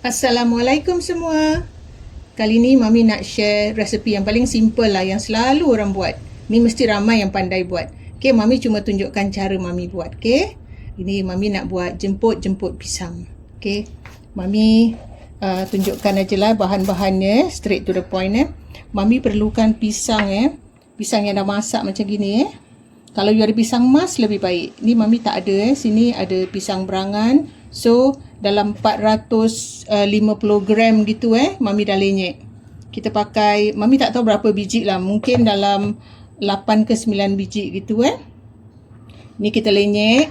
Assalamualaikum semua. Kali ni Mami nak share resepi yang paling simple lah yang selalu orang buat. Ni mesti ramai yang pandai buat. Okay, Mami cuma tunjukkan cara Mami buat. Okay, ini Mami nak buat jemput-jemput pisang. Okay, Mami uh, tunjukkan aja lah bahan-bahannya straight to the point eh. Mami perlukan pisang eh. Pisang yang dah masak macam gini eh. Kalau you ada pisang emas lebih baik. Ni Mami tak ada eh. Sini ada pisang berangan. So, dalam 450 gram gitu eh mami dah lenyek. Kita pakai mami tak tahu berapa biji lah. Mungkin dalam 8 ke 9 biji gitu eh. Ni kita lenyek.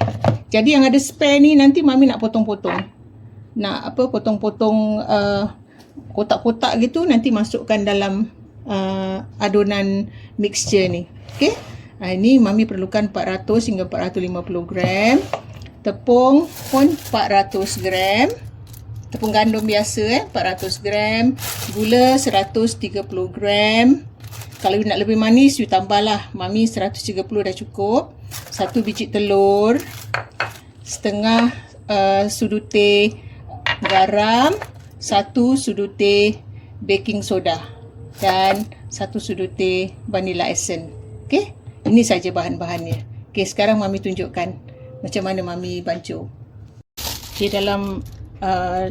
Jadi yang ada spare ni nanti mami nak potong-potong. Nak apa potong-potong uh, kotak-kotak gitu nanti masukkan dalam uh, adonan mixture ni. Okey? Uh, ini mami perlukan 400 hingga 450 gram tepung pun 400 gram. Tepung gandum biasa eh 400 gram. Gula 130 gram. Kalau you nak lebih manis you tambahlah. Mami 130 dah cukup. Satu biji telur. Setengah uh, sudu teh garam. Satu sudu teh baking soda. Dan satu sudu teh vanilla essence. Okey? Ini saja bahan-bahannya. Okey sekarang mami tunjukkan macam mana mami bancuh. Okay, dalam uh,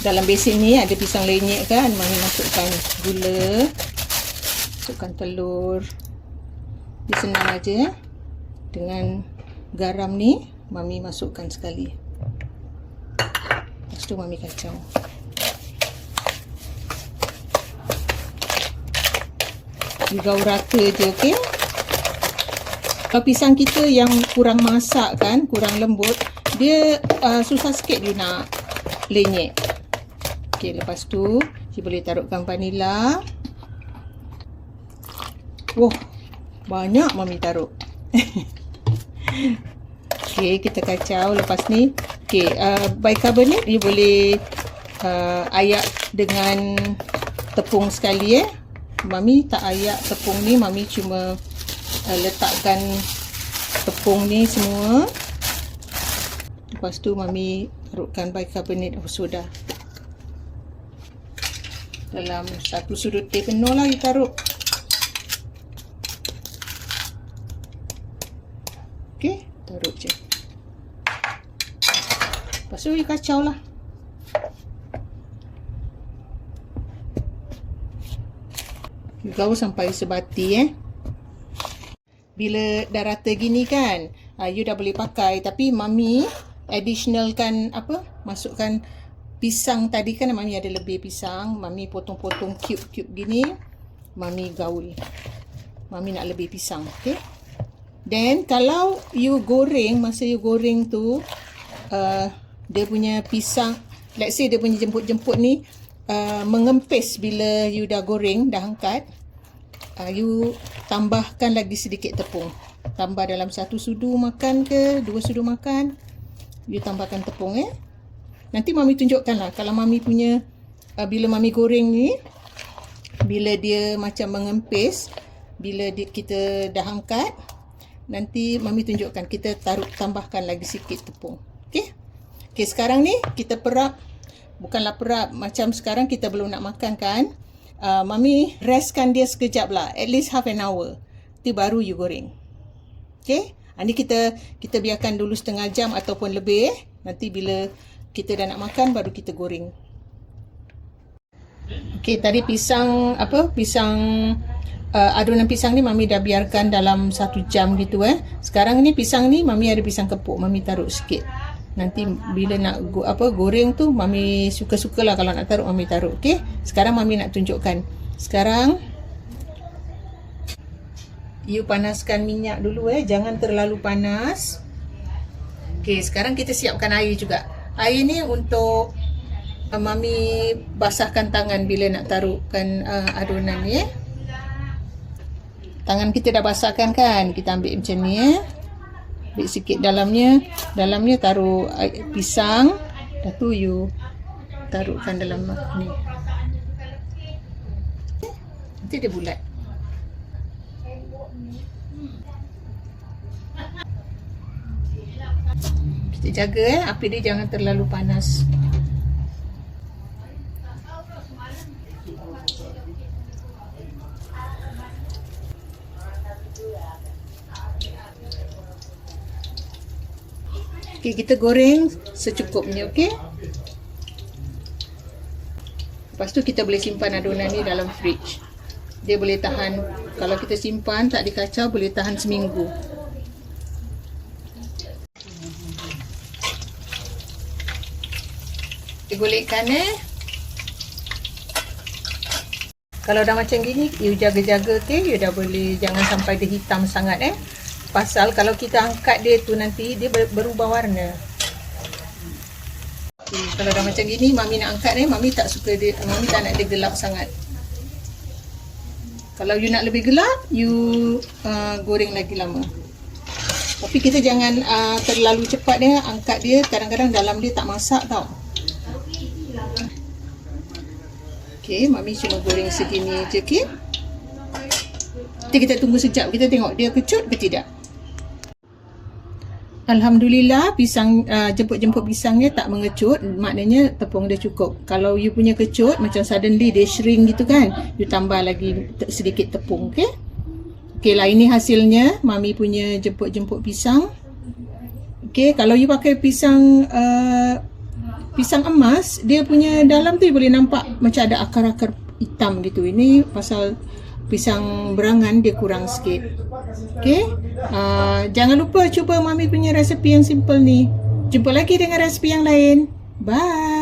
dalam besin ni ada pisang lenyek kan. Mami masukkan gula. Masukkan telur. Dia senang aja. Dengan garam ni, mami masukkan sekali. Lepas tu mami kacau. Gaul rata je, okey? Kalau pisang kita yang kurang masak kan, kurang lembut, dia uh, susah sikit dia nak lenyek. Okey, lepas tu kita boleh taruhkan vanila. Wah, banyak mami taruh. Okey, kita kacau lepas ni. Okey, uh, bicarbonate dia boleh uh, ayak dengan tepung sekali eh. Mami tak ayak tepung ni, mami cuma uh, letakkan tepung ni semua. Lepas tu mami taruhkan bicarbonate of soda. Dalam satu sudut teh penuh lah you taruh. Ok taruh je. Lepas tu you kacau lah. You gaul sampai sebati eh bila dah rata gini kan uh, you dah boleh pakai. Tapi mami additionalkan apa masukkan pisang tadi kan mami ada lebih pisang. Mami potong-potong cube-cube gini mami gaul. Mami nak lebih pisang okay then kalau you goreng masa you goreng tu uh, dia punya pisang let's say dia punya jemput-jemput ni uh, mengempis bila you dah goreng dah angkat uh, you tambahkan lagi sedikit tepung. Tambah dalam satu sudu makan ke dua sudu makan you tambahkan tepung eh? Nanti mami tunjukkan lah kalau mami punya uh, bila mami goreng ni bila dia macam mengempis bila dia, kita dah angkat nanti mami tunjukkan kita taruh tambahkan lagi sikit tepung. Okey? Okey sekarang ni kita perap bukanlah perap macam sekarang kita belum nak makan kan uh, mami restkan dia sekejap lah. At least half an hour. Nanti baru you goreng. Okay? Ini ah, kita kita biarkan dulu setengah jam ataupun lebih eh. nanti bila kita dah nak makan baru kita goreng. Okay, tadi pisang apa? Pisang uh, adonan pisang ni mami dah biarkan dalam satu jam gitu eh. Sekarang ni pisang ni mami ada pisang kepuk. Mami taruh sikit Nanti bila nak go, apa goreng tu mami suka-sukalah kalau nak taruh mami taruh. Okey. Sekarang mami nak tunjukkan. Sekarang you panaskan minyak dulu eh. Jangan terlalu panas. Okey, sekarang kita siapkan air juga. Air ni untuk uh, mami basahkan tangan bila nak taruhkan uh, adonan ni eh. Tangan kita dah basahkan kan? Kita ambil macam ni eh ambil sikit dalamnya. Dalamnya taruh pisang dah tu you taruhkan dalam ni. Nanti dia bulat. Kita jaga eh. Api dia jangan terlalu panas Okey, kita goreng secukupnya, okey? Lepas tu kita boleh simpan adunan ni dalam fridge. Dia boleh tahan, kalau kita simpan tak dikacau, boleh tahan seminggu. Kita golekkan eh. Kalau dah macam gini, you jaga-jaga ke, you dah boleh, jangan sampai dia hitam sangat eh. Pasal kalau kita angkat dia tu nanti, dia ber- berubah warna. Okay, kalau dah macam gini, Mami nak angkat ni, Mami tak suka dia, Mami tak nak dia gelap sangat. Kalau you nak lebih gelap, you uh, goreng lagi lama. Tapi kita jangan uh, terlalu cepat dia, angkat dia, kadang-kadang dalam dia tak masak tau. Okay, Mami cuma goreng segini je? Nanti kita tunggu sekejap, kita tengok dia kecut ke tidak. Alhamdulillah pisang uh, jemput-jemput pisangnya tak mengecut. Maknanya tepung dia cukup. Kalau you punya kecut macam suddenly dia shrink gitu kan you tambah lagi te- sedikit tepung okey? Okey lah ini hasilnya. Mami punya jemput-jemput pisang. Okey kalau you pakai pisang uh, pisang emas dia punya dalam tu you boleh nampak macam ada akar-akar hitam gitu. Ini pasal pisang berangan dia kurang sikit okey. Uh, jangan lupa cuba mami punya resepi yang simple ni. Jumpa lagi dengan resepi yang lain. Bye